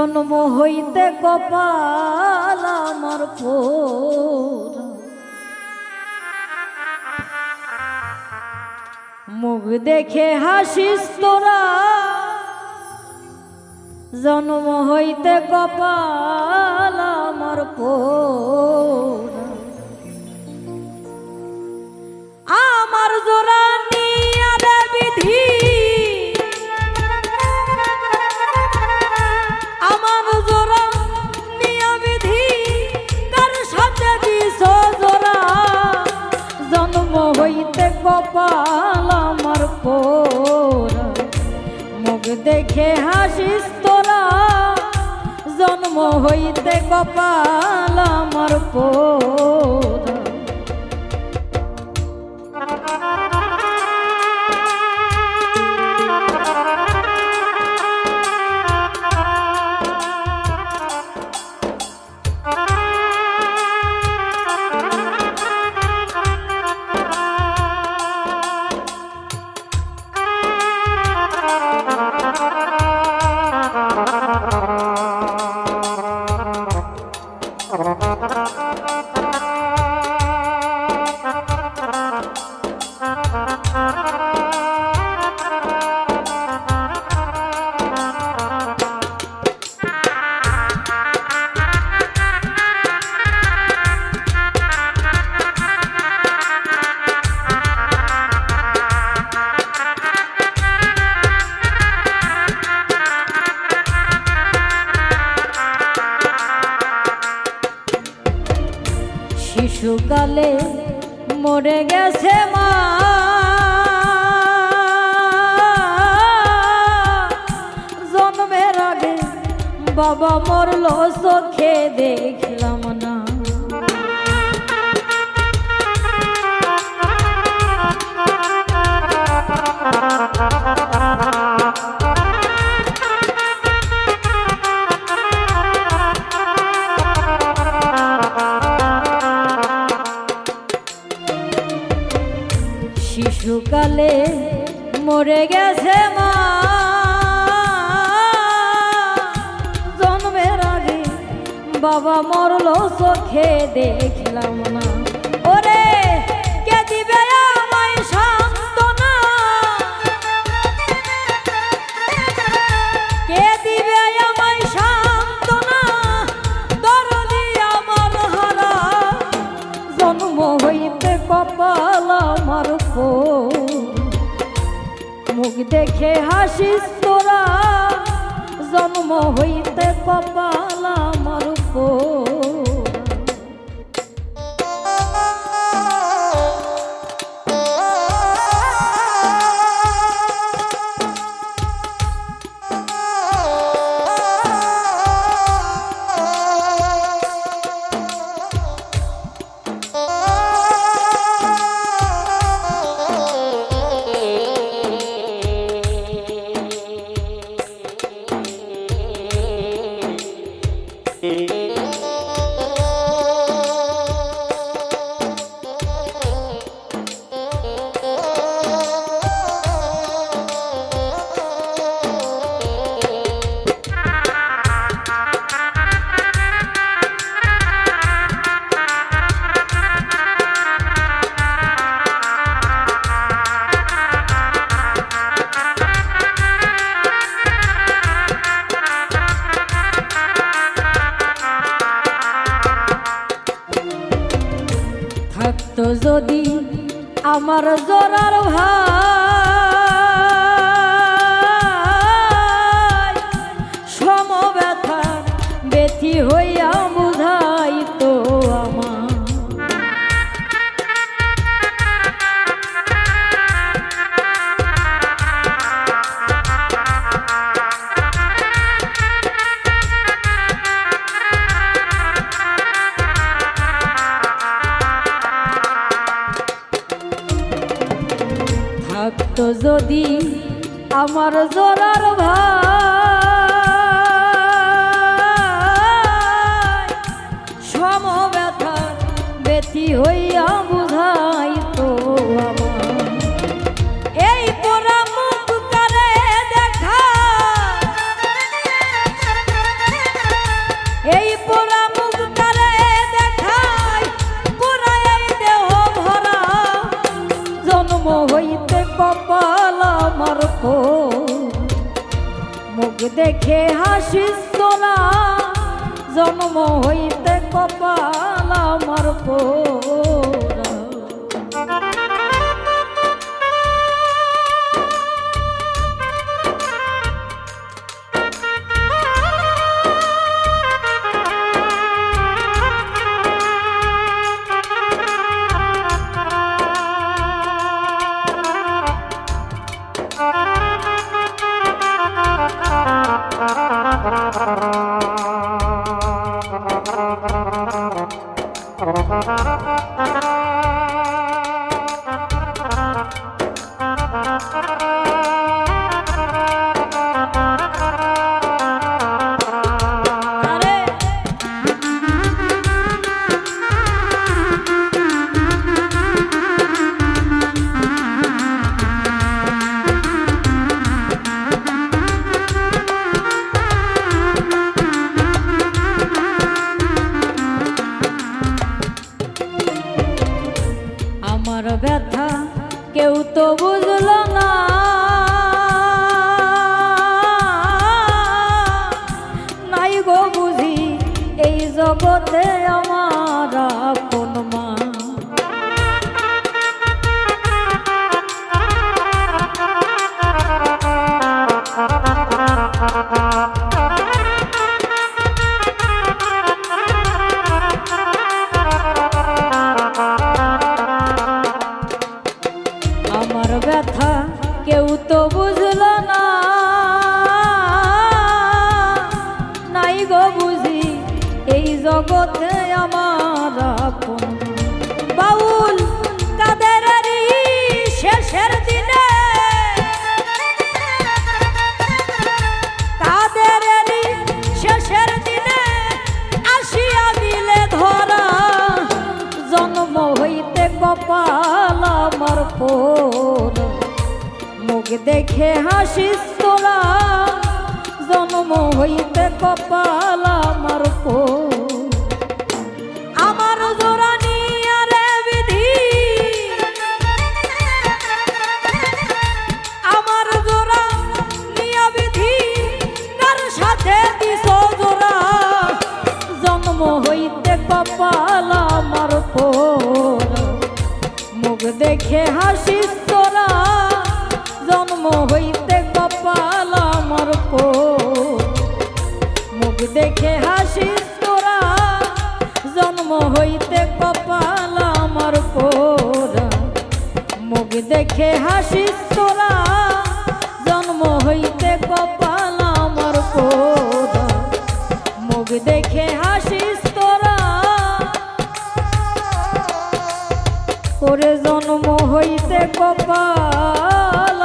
জন্ম হইতে কপাল আমার মুখ দেখে হাসিস তোরা। জন্ম হইতে কপাল আমার আমার জোড়া হাসিস তোরা জন্ম হইতে কপাল আমার পোড়া শিশুকালে মরে গেছে মা। জন্মের আগে বাবা মরল চোখে দেখলাম শিশুকালে মরে গেছে মা। জন্মের আগে বাবা মরল চোখে দেখলাম না। জন্ম হইতে কপাল থাকতো যদি আমার জোরার ভাই থাকতো যদি আমার জোরার ভাই সমব্যথার বেথি হইয়া বুঝাই দেখে হাসিস তোরা। জন্ম হইতে কপাল আমার পোরা। তো বুঝল না। নাই গো বুঝি এই জগতে মুখ দেখে হাসিস তোরা। জন্ম হইতে কপাল আমার আমার জোড়া নিয়া রে বিধি। আমার জোড়া নিয়া বিধি, কার সাথে দিস জোড়া জন্ম হইতে কপাল আমার পোর মুখ দেখে হাসিস দেখে হাসিস তোরা। জন্ম হইতে কপাল আমার পোরা মুখ দেখে হাসিস তোরা। জন্ম হইতে কপাল আমার পোরা মুখ দেখে হাসিস তোরা। করে জন্ম হইতে কপাল